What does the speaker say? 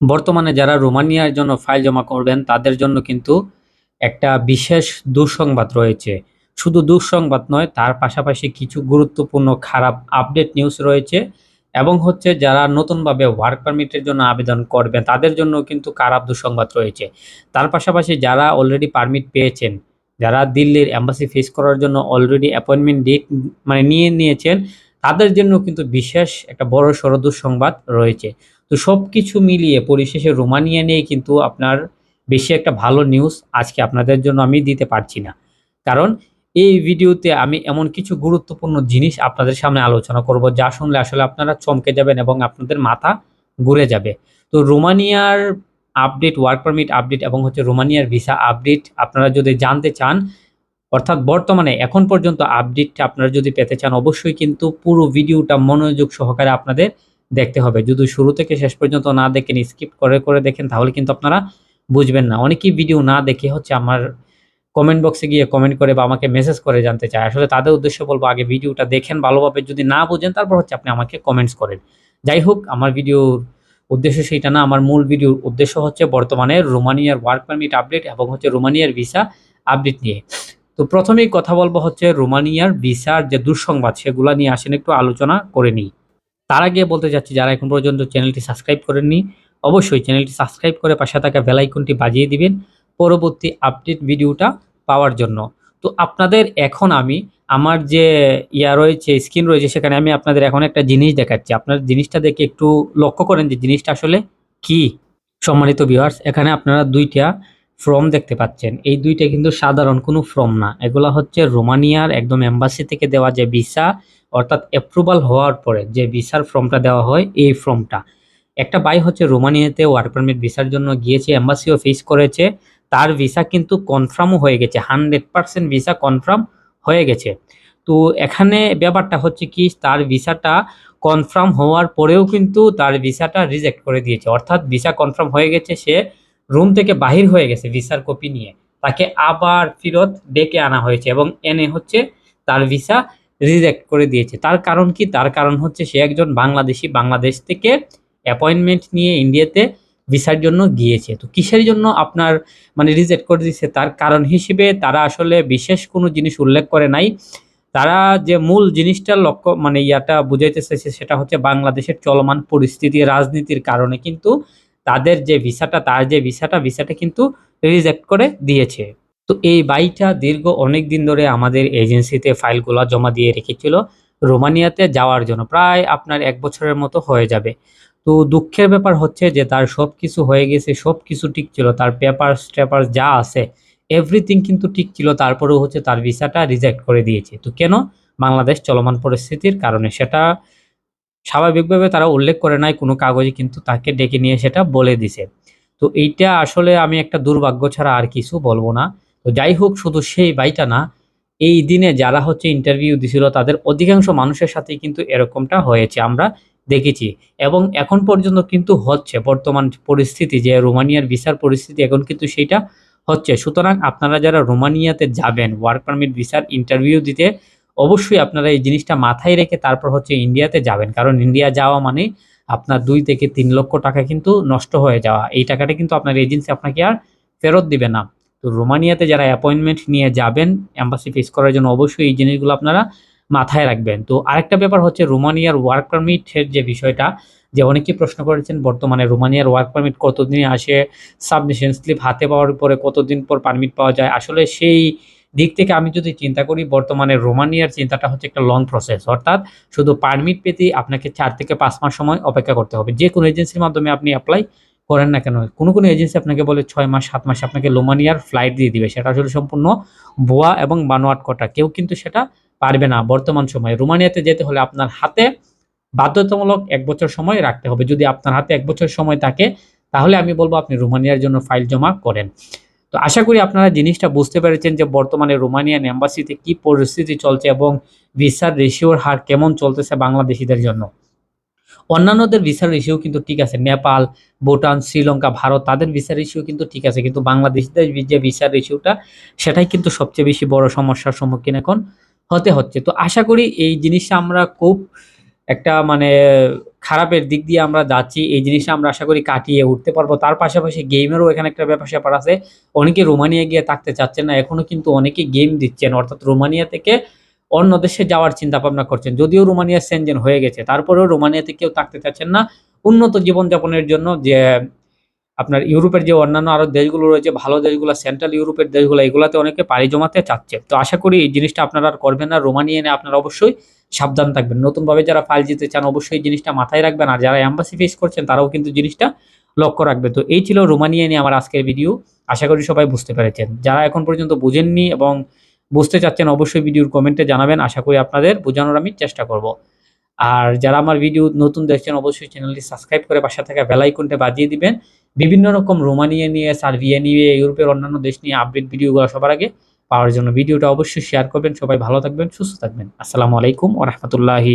বর্তমানে যারা রোমানিয়ার জন্য ফাইল জমা করবেন, তাদের জন্য কিন্তু একটা বিশেষ দুঃসংবাদ রয়েছে। শুধু দুঃসংবাদ নয়, তার পাশাপাশি কিছু গুরুত্বপূর্ণ খারাপ আপডেট নিউজ রয়েছে এবং হচ্ছে যারা নতুনভাবে ওয়ার্ক পারমিটের জন্য আবেদন করবেন তাদের জন্য কিন্তু খারাপ দুঃসংবাদ রয়েছে। তার পাশাপাশি যারা অলরেডি পারমিট পেয়েছেন, যারা দিল্লির অ্যাম্বাসি ফেস করার জন্য অলরেডি অ্যাপয়েন্টমেন্ট ডেট মানে নিয়ে নিয়েছেন, তাদের জন্য কিন্তু বিশেষ একটা বড় সড় দুঃসংবাদ রয়েছে। তো সব কিছু মিলিয়ে পরিশেষে রোমানিয়া নিয়ে কিন্তু আপনার বেশি একটা ভালো নিউজ আজকে আপনাদের জন্য আমি দিতে পারছি না। কারণ এই ভিডিওতে আমি এমন কিছু গুরুত্বপূর্ণ জিনিস আপনাদের সামনে আলোচনা করব যা শুনলে আসলে আপনারা চমকে যাবেন এবং আপনাদের মাথা ঘুরে যাবে। তো রোমানিয়ার আপডেট ওয়ার্ক পারমিট আপডেট এবং হচ্ছে রোমানিয়ার ভিসা আপডেট আপনারা যদি জানতে চান, অর্থাৎ বর্তমানে এখন পর্যন্ত আপডেটটা আপনারা যদি পেতে চান, অবশ্যই কিন্তু পুরো ভিডিওটা মনোযোগ সহকারে আপনাদের দেখতে হবে। যদি শুরু থেকে শেষ পর্যন্ত না দেখেন স্কিপ করে করে দেখেন, তাহলে কিন্তু আপনারা বুঝবেন না। অনেকেই ভিডিও না দেখে হচ্ছে আমার কমেন্ট বক্সে গিয়ে কমেন্ট করে বা আমাকে মেসেজ করে জানতে চায়। আসলে তাদের উদ্দেশ্য বলব, আগে ভিডিওটা দেখেন ভালোভাবে। যদি না বুঝেন, তারপর হচ্ছে আপনি আমাকে কমেন্টস করেন। যাই হোক, আমার ভিডিওর উদ্দেশ্য সেইটা না, আমার মূল ভিডিওর উদ্দেশ্য হচ্ছে বর্তমানে রোমানিয়ার ওয়ার্ক পারমিট আপডেট এবং হচ্ছে রোমানিয়ার ভিসা আপডেট নিয়ে। তো প্রথমেই কথা বলব হচ্ছে রোমানিয়ার ভিসার যে দুঃসংবাদ, সেগুলো নিয়ে আসেন, একটু আলোচনা করে নিই। তার আগে বলতে চাচ্ছি, যারা এখন পর্যন্ত চ্যানেলটি সাবস্ক্রাইব করেননি, অবশ্যই চ্যানেলটি সাবস্ক্রাইব করে পাশে থাকা বেলাইকনটি বাজিয়ে দিবেন পরবর্তী আপডেট ভিডিওটা পাওয়ার জন্য। তো আপনাদের এখন আমি আমার যে ইয়া রয়েছে, স্ক্রিন রয়েছে, সেখানে আমি আপনাদের এখন একটা জিনিস দেখাচ্ছি। আপনার জিনিসটা দেখে একটু লক্ষ্য করেন যে জিনিসটা আসলে কি। সম্মানিত ভিউয়ার্স এখানে আপনারা দুইটা ফর্ম দেখতে পাচ্ছেন। এই দুইটা কিন্তু সাধারণ কোনো ফর্ম না। এগুলো হচ্ছে রোমানিয়ার একদম এম্বাসি থেকে দেওয়া যে ভিসা অর্থাৎ অ্যাপ্রুভাল হওয়ার পরে যে ভিসার ফর্মটা দেওয়া হয়, এই ফর্মটা একটা বাই হচ্ছে রোমানিয়াতে ওয়ার্ক পারমিট ভিসার জন্য গিয়েছে এম্বাসিও ফেস করেছে। তার ভিসা কিন্তু কনফার্মও হয়ে গেছে। হান্ড্রেড পার্সেন্ট ভিসা কনফার্ম হয়ে গেছে। তো এখানে ব্যাপারটা হচ্ছে কি, তার ভিসাটা কনফার্ম হওয়ার পরেও কিন্তু তার ভিসাটা রিজেক্ট করে দিয়েছে। অর্থাৎ ভিসা কনফার্ম হয়ে গেছে সে রুম থেকে বাহির হয়ে গেছে ভিসার কপি নিয়ে। তাকে আবার ফেরত ডেকে আনা হয়েছে এবং এনে হচ্ছে তার ভিসা রিজেক্ট করে দিয়েছে। তার কারণ কি? তার কারণ হচ্ছে সে একজন বাংলাদেশি, বাংলাদেশ থেকে অ্যাপয়েন্টমেন্ট নিয়ে ইন্ডিয়াতে ভিসার জন্য গিয়েছে। তো কিসের জন্য আপনার মানে রিজেক্ট করে দিচ্ছে তার কারণ হিসেবে তারা আসলে বিশেষ কোনো জিনিস উল্লেখ করে নাই। তারা যে মূল জিনিসটা লক্ষ্য মানে ইয়াটা বুঝাইতে চাইছে সেটা হচ্ছে বাংলাদেশের চলমান পরিস্থিতি, রাজনীতির কারণে। কিন্তু তাদের যে ভিসাটা, তার যে ভিসাটা ভিসাটা কিন্তু রিজেক্ট করে দিয়েছে। তো এই বাইটা দীর্ঘ অনেক দিন ধরে আমাদের এজেন্সিতে ফাইলগুলো জমা দিয়ে রেখেছিল রোমানিয়াতে যাওয়ার জন্য। প্রায় আপনার এক বছরের মতো হয়ে যাবে। তো দুঃখের ব্যাপার হচ্ছে যে তার সব কিছু হয়ে গেছে সব কিছু ঠিক ছিল, তার পেপার স্টেপার যা আছে এভরিথিং কিন্তু ঠিক ছিল, তারপরেও হচ্ছে তার ভিসাটা রিজেক্ট করে দিয়েছে। তো কেন? বাংলাদেশ চলমান পরিস্থিতির কারণে। সেটা স্বাভাবিকভাবে তারা উল্লেখ করে নাই কোনো কাগজে, কিন্তু তাকে ডেকে নিয়ে সেটা বলে দিছে। তো এইটা আসলে আমি একটা দুর্ভাগ্য ছাড়া আর কিছু বলব না। তো যাই হোক, শুধু সেই বাইটা না, এই দিনে যারা হচ্ছে ইন্টারভিউ দিছিল, তাদের অধিকাংশ মানুষের সাথেই কিন্তু এরকমটা হয়েছে, আমরা দেখেছি। এবং এখন পর্যন্ত কিন্তু হচ্ছে, বর্তমান পরিস্থিতি যে রোমানিয়ার ভিসার পরিস্থিতি, এখন কিন্তু সেইটা হচ্ছে। সুতরাং আপনারা যারা রোমানিয়াতে যাবেন ওয়ার্ক পারমিট ভিসার ইন্টারভিউ দিতে অবশ্যই আপনারা এই জিনিসটা মাথায় রেখে তারপর হচ্ছে ইন্ডিয়াতে যাবেন। কারণ ইন্ডিয়া যাওয়া মানে আপনার দুই থেকে তিন লক্ষ টাকা কিন্তু নষ্ট হয়ে যাওয়া। এই টাকাটা কিন্তু আপনার এজেন্সি আপনাকে আর ফেরত দিবে না। তো রোমানিয়াতে যারা অ্যাপয়েন্টমেন্ট নিয়ে যাবেন অ্যাম্বাসি ফেস করার জন্য অবশ্যই এই জিনিসগুলো আপনারা মাথায় রাখবেন। তো আরেকটা ব্যাপার হচ্ছে রোমানিয়ার ওয়ার্ক পারমিটের যে বিষয়টা, যে অনেকেই প্রশ্ন করেছেন বর্তমানে রোমানিয়ার ওয়ার্ক পারমিট কতদিনে আসে সাবমিশন স্লিপ হাতে পাওয়ার পরে কতদিন পর পারমিট পাওয়া যায়? আসলে সেই দিক থেকে আমি যদি চিন্তা করি, বর্তমানে রোমানিয়ার চিন্তাটা হচ্ছে একটা লং প্রসেস অর্থাৎ শুধু পারমিট পেতে আপনাকে চার থেকে পাঁচ মাস সময় অপেক্ষা করতে হবে। যে কোনো এজেন্সির মাধ্যমে আপনি অ্যাপ্লাই করেন না কেন, কোনো কোনো এজেন্সি আপনাকে বলে ছয় মাস, সাত মাস আপনাকে লোমানিয়ার ফ্লাইট দিয়ে দিবে। সেটা আসলে সম্পূর্ণ ভুয়া এবং বানোয়াট কটা কেউ কিন্তু সেটা পারবে না বর্তমান সময়ে। রোমানিয়াতে যেতে হলে আপনার হাতে বাধ্যতামূলক এক বছর সময় রাখতে হবে। যদি আপনার হাতে এক বছর সময় থাকে, তাহলে আমি বলব আপনি রোমানিয়ার জন্য ফাইল জমা করেন। তো আশা করি আপনারা জিনিসটা বুঝতে পেরেছেন যে বর্তমানে রোমানিয়ান এম্বাসিতে কি পরিস্থিতি চলছে এবং ভিসার রেশিওর হার কেমন চলতেছে বাংলাদেশিদের জন্য। অন্যান্যদের ভিসার রেশিও কিন্তু ঠিক আছে, নেপাল, ভুটান, শ্রীলঙ্কা, ভারত, তাদের ভিসার রেশিও কিন্তু ঠিক আছে, কিন্তু বাংলাদেশিদের যে ভিসার রেশিওটা, সেটাই কিন্তু সবচেয়ে বেশি বড় সমস্যার সম্মুখীন এখন হতে হচ্ছে। তো আশা করি এই জিনিসটা আমরা খুব একটা মানে খারাপের দিক দিয়ে আমরা যাচ্ছি, এই জিনিসটা আমরা আশা করি কাটিয়ে উঠতে পারব। তার পাশাপাশি গেমেরও এখানে একটা ব্যাপার স্যাপার আছে। অনেকে রোমানিয়া গিয়ে থাকতে চাচ্ছেন না এখনও কিন্তু অনেকে গেম দিচ্ছেন। অর্থাৎ রোমানিয়া থেকে অন্য দেশে যাওয়ার চিন্তা ভাবনা করছেন। যদিও রোমানিয়া সেনজেন হয়ে গেছে, তারপরেও রোমানিয়াতে কেউ থাকতে চাচ্ছেন না। উন্নত জীবনযাপনের জন্য যে আপনার ইউরোপের যে অন্যান্য আরও দেশগুলো রয়েছে, ভালো দেশগুলো সেন্ট্রাল ইউরোপের দেশগুলো, এগুলোতে অনেকে পাড়ি জমাতে চাচ্ছে। তো আশা করি এই জিনিসটা আপনারা আর করবেন না, রোমানিয়া নিয়ে আপনারা অবশ্যই সাবধান থাকবেন। নতুনভাবে যারা ফাইল দিতে চান, অবশ্যই এই জিনিসটা মাথায় রাখবেন, আর যারা অ্যাম্বাসি ফেস করছেন, তারাও কিন্তু জিনিসটা লক্ষ্য রাখবে। তো এই ছিল রোমানিয়া নিয়ে আমার আজকের ভিডিও আশা করি সবাই বুঝতে পেরেছেন। যারা এখন পর্যন্ত বুঝেননি এবং বুঝতে চাচ্ছেন, অবশ্যই ভিডিওর কমেন্টে জানাবেন। আশা করি আপনাদের বোঝানোর আমি চেষ্টা করব। আর যারা আমার ভিডিও নতুন দেখছেন, অবশ্যই চ্যানেলটি সাবস্ক্রাইব করে পাশে থাকা বেল আইকনটা বাজিয়ে দিবেন। বিভিন্ন রকম রোমানিয়া নিয়ে, সার্বিয়া নিয়ে, ইউরোপের অন্যান্য দেশ নিয়ে আপডেট ভিডিওগুলো সবার আগে পাওয়ার জন্য ভিডিওটা অবশ্যই শেয়ার করবেন। সবাই ভালো থাকবেন, সুস্থ থাকবেন। আসসালামু আলাইকুম ও রহমতুল্লাহি